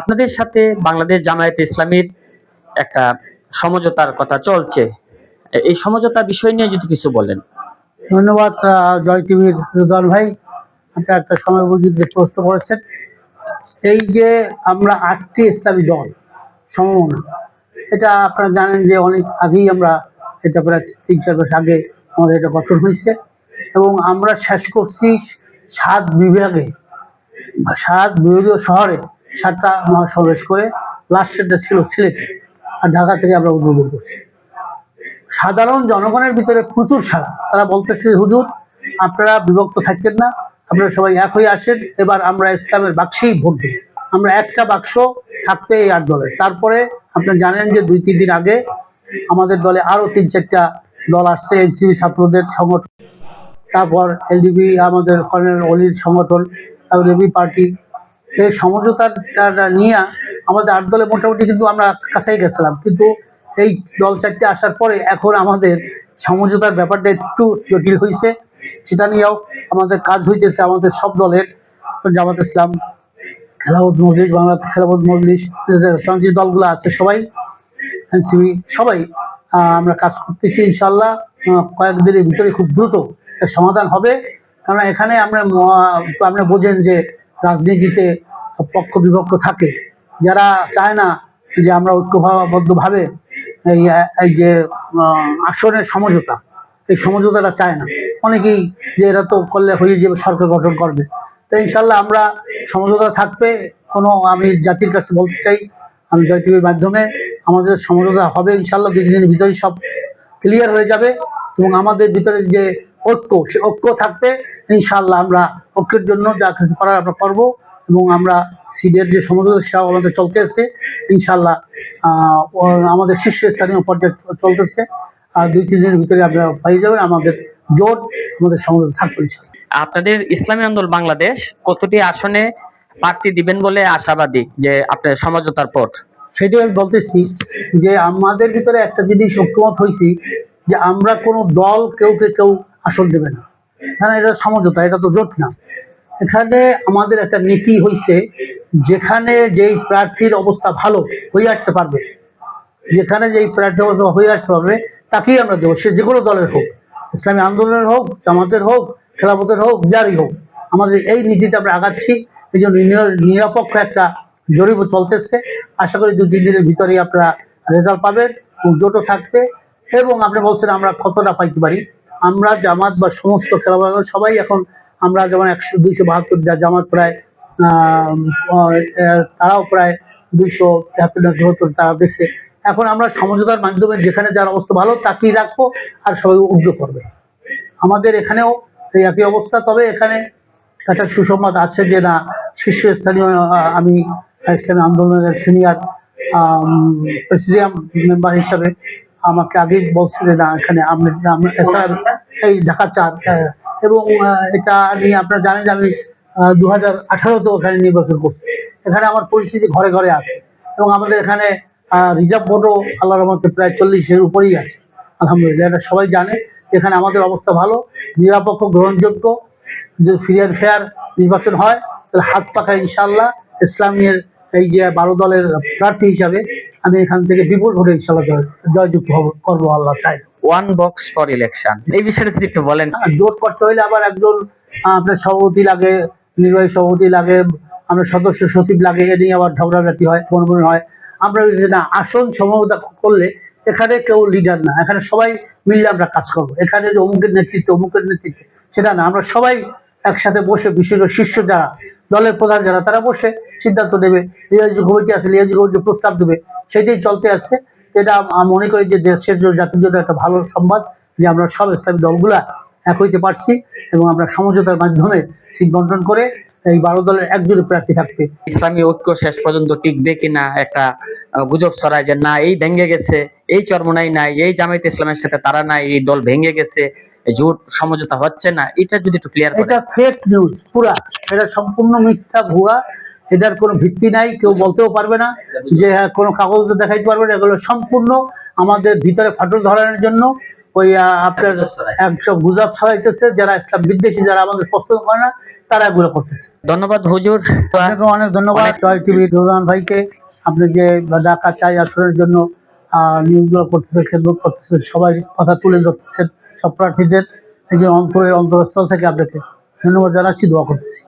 আপনাদের সাথে বাংলাদেশ জামায়াতে ইসলামীর একটা সমঝোতার কথা চলছে। এই সমঝোতার বিষয় নিয়ে যদি কিছু বলেন। ধন্যবাদ জয় টিভির রুদল ভাই। আপনি একটা সময় বুঝিয়ে প্রশ্ন করেছেন। এই যে আমরা আটটি ইসলামী দল, সমমনা, এটা আপনারা জানেন যে অনেক আগেই আমরা এটা প্রায় তিন চার মাস আগে আমাদের এটা গঠন হয়েছে এবং আমরা শেষ করছি সাত বিভাগে, সাত বিভাগীয় শহরে। সাতটা মহাসমাবেশ করে লাস্টেরটা ছিল সিলেটে। আর ঢাকা থেকে আমরা উদ্বোধন করছি। সাধারণ জনগণের ভিতরে প্রচুর সাড়া তারা বলতেছে, হুজুর, আপনারা বিভক্ত থাকতেন না। আপনারা সবাই এক হয়ে আসেন। এবার আমরা ইসলামের বাক্সেই ভোট দিই আমরা একটা বাক্স থাকতে এই আট দলের। তারপরে আপনারা জানেন যে দুই, তিন দিন আগে আমাদের দলে আরও তিন, চারটা দল আসছে এনসিবি ছাত্রদের সংগঠন। তারপর এলডিবি, আমাদের কর্নেল অলির সংগঠন এবি পার্টি সেই সমঝোতাটা নিয়ে আমাদের আট দলে মোটামুটি কিন্তু আমরা কাছাই গেছিলাম। কিন্তু এই দল চারটে আসার পরে এখন আমাদের সমঝোতার ব্যাপারটা একটু জটিল হয়েছে সেটা নিয়েও আমাদের কাজ হইতেছে আমাদের সব দলের। জামাত ইসলাম, খেলাফত মজলিস, বাংলা খেলাফত মজলিস ইসলাম যে দলগুলো আছে সবাই এনসিবি সবাই আমরা কাজ করতেছি ইনশাল্লাহ কয়েকদিনের ভিতরে খুব দ্রুত সমাধান হবে। কারণ এখানে আমরা আপনি বোঝেন যে রাজনীতিতে পক্ষ বিপক্ষ থাকে। যারা চায় না যে আমরা ঐক্যবদ্ধভাবে এই এই যে আসনের সমঝোতা, এই সমঝোতাটা চায় না। অনেকেই যে এরা তো করলে হয়ে যাবে, সরকার গঠন করবে। তো ইনশাল্লাহ আমরা সমঝোতা থাকবে। কোনো আমি জাতির কাছে বলতে চাই, আমি জয় টিভির মাধ্যমে আমাদের সমঝোতা হবে ইনশাল্লাহ দুই দিনের ভিতরেই সব ক্লিয়ার হয়ে যাবে। এবং আমাদের ভিতরে যে ঐক্য, সে ঐক্য থাকবে, ইনশাল্লাহ আমরা ঐক্যের জন্য যা কিছু করার আমরা করব। এবং আমরা সিডের যে সমঝোতা সেটাও আমাদের চলতে আছে ইনশাল্লাহ আহ, আমাদের শীর্ষস্থানীয় পর্যায়ে চলতেছে। আর দুই তিন দিনের ভিতরে আপনারা পেয়ে যাবেন আমাদের জোট আমাদের সমঝোতা থাকবে আপনাদের ইসলামী আন্দোলন বাংলাদেশ কতটি আসনে প্রার্থী দিবেন বলে আশাবাদী যে আপনার সমঝোতার পর? সেটাই আমি বলতেছি যে আমাদের ভিতরে একটা জিনিস ঐক্যমত হয়েছি যে আমরা কোনো দল কেউকে কেউ আসন দেবে না। হ্যাঁ এটা সমঝোতা এটা তো জোট না। এখানে আমাদের একটা নীতি হইছে, যেখানে যেই প্রার্থীর অবস্থা ভালো হয়ে আসতে পারবে, যেখানে যেই প্রার্থীর অবস্থা হয়ে আসতে পারবে, তাকেই আমরা দেবো। সে যে কোনো দলের হোক, ইসলামী আন্দোলনের হোক, জামাতের হোক, খেলাপথের হোক, যারই হোক। আমাদের এই নীতিতে আমরা আগাচ্ছি। এই জন্য নির- নিরপেক্ষ একটা জরিপ চলতেছে। আশা করি দু, তিন দিনের ভিতরেই আপনারা রেজাল্ট পাবেন জোটও থাকবে এবং আপনি বলছেন আমরা কতটা পাইতে পারি। আমরা জামাত বা সমস্ত খেলাধুলা সবাই এখন আমরা যেমন একশো দুইশো বাহাত্তর জামাত প্রায় তারাও প্রায় দুইশো তেহাত্তর না চুয়াত্তর তারা দেশে এখন আমরা সমঝোতার মাধ্যমে যেখানে যার অবস্থা ভালো তাকেই রাখব আর সবাই উগ্র করবে। আমাদের এখানেও এই একই অবস্থা তবে এখানে একটা সুসংবাদ আছে যে না শীর্ষস্থানীয় আমি ইসলামী আন্দোলনের সিনিয়র প্রেসিডিয়াম মেম্বার হিসাবে আমাকে আগেই বলছে যে না এখানে আমরা এছাড়া এই ঢাকা চার এবং এটা নিয়ে আপনারা জানেন যে আমি দু হাজার আঠারোতেও এখানে নির্বাচন করছি। এখানে আমার পরিচিতি ঘরে ঘরে আছে এবং আমাদের এখানে রিজার্ভ ভোটও আল্লাহ রহমতে প্রায় চল্লিশের উপরেই আছে, আলহামদুলিল্লাহ। এটা সবাই জানে এখানে আমাদের অবস্থা ভালো, নিরাপক্ষ, গ্রহণযোগ্য, যদি ফ্রি অ্যান্ড ফেয়ার নির্বাচন হয়, তাহলে হাত পাকা ইনশাল্লাহ ইসলামের এই যে বারো দলের প্রার্থী হিসাবে আমি এখান থেকে বিপুল ভোটে ইনশাল্লাহ জয় জয়যুক্ত হব করব আল্লাহ চাই ওয়ান বক্স ফর ইলেকশন এই বিষয়টা যদি একটু বলেন। আর জোট করতে হলে আবার একজন আপনার সভাপতি লাগে, নির্বাহী সভাপতি লাগে, আমরা সদস্য সচিব লাগে, এ নিয়ে আবার ঝগড়াঝাটি হয় বনবন হয়। আমরা না, আসন সমতা করলে এখানে কেউ লিডার না, এখানে সবাই মিললে আমরা কাজ করব। এখানে যে অমুকের নেতৃত্ব অমুকের নেতৃত্ব, সেটা না, আমরা সবাই একসাথে বসে বিশেষ শীর্ষ যারা, দলের প্রধান যারা, তারা বসে সিদ্ধান্ত নেবে লিয়াজি কমিটি আছে লিয়াজি কমিটি প্রস্তাব দেবে, সেটাই চলতে আছে। এটা আমি মনে করি যে দেশের জন্য জাতির জন্য একটা ভালো সংবাদ যে আমরা সব ইসলামী দলগুলা এক হইতে পারছি এবং আমরা সমঝোতার মাধ্যমে সিট বন্টন করে এই বারো দলের একজনের প্রার্থী থাকবে। ইসলামী ঐক্য শেষ পর্যন্ত টিকবে কিনা একটা গুজব ছড়ায় যে না এই ভেঙে গেছে এই চরমনাই নাই এই জামায়াত ইসলামের সাথে তারা নাই এই দল ভেঙে গেছে জোট সমঝোতা হচ্ছে না এটা যদি একটু ক্লিয়ার এটা ফেক নিউজ পুরা। এটা সম্পূর্ণ মিথ্যা ভুয়া। এটার কোনো ভিত্তি নাই কেউ বলতেও পারবে না যে হ্যাঁ কোনো কাগজ দেখাইতে পারবে না এগুলো সম্পূর্ণ আমাদের ভিতরে ফাটল ধরানোর জন্য ওই আপনার একসব গুজব ছড়াইতেছে যারা ইসলাম বিদ্বেষী যারা আমাদের পছন্দ করে না তারা এগুলো করতেছে। ধন্যবাদ হুজুর। আপনাকে অনেক ধন্যবাদ জয় টিভি রোজান ভাইকে। আপনি যে ঢাকা চাই আসনের জন্য নিউজগুলো করতেছেন খেদমত করতেছেন সবাই কথা তুলে ধরতেছেন সব প্রার্থীদের এই যে অন্তরের অন্তরস্থল থেকে আপনাকে ধন্যবাদ জানাচ্ছি দোয়া করতেছি।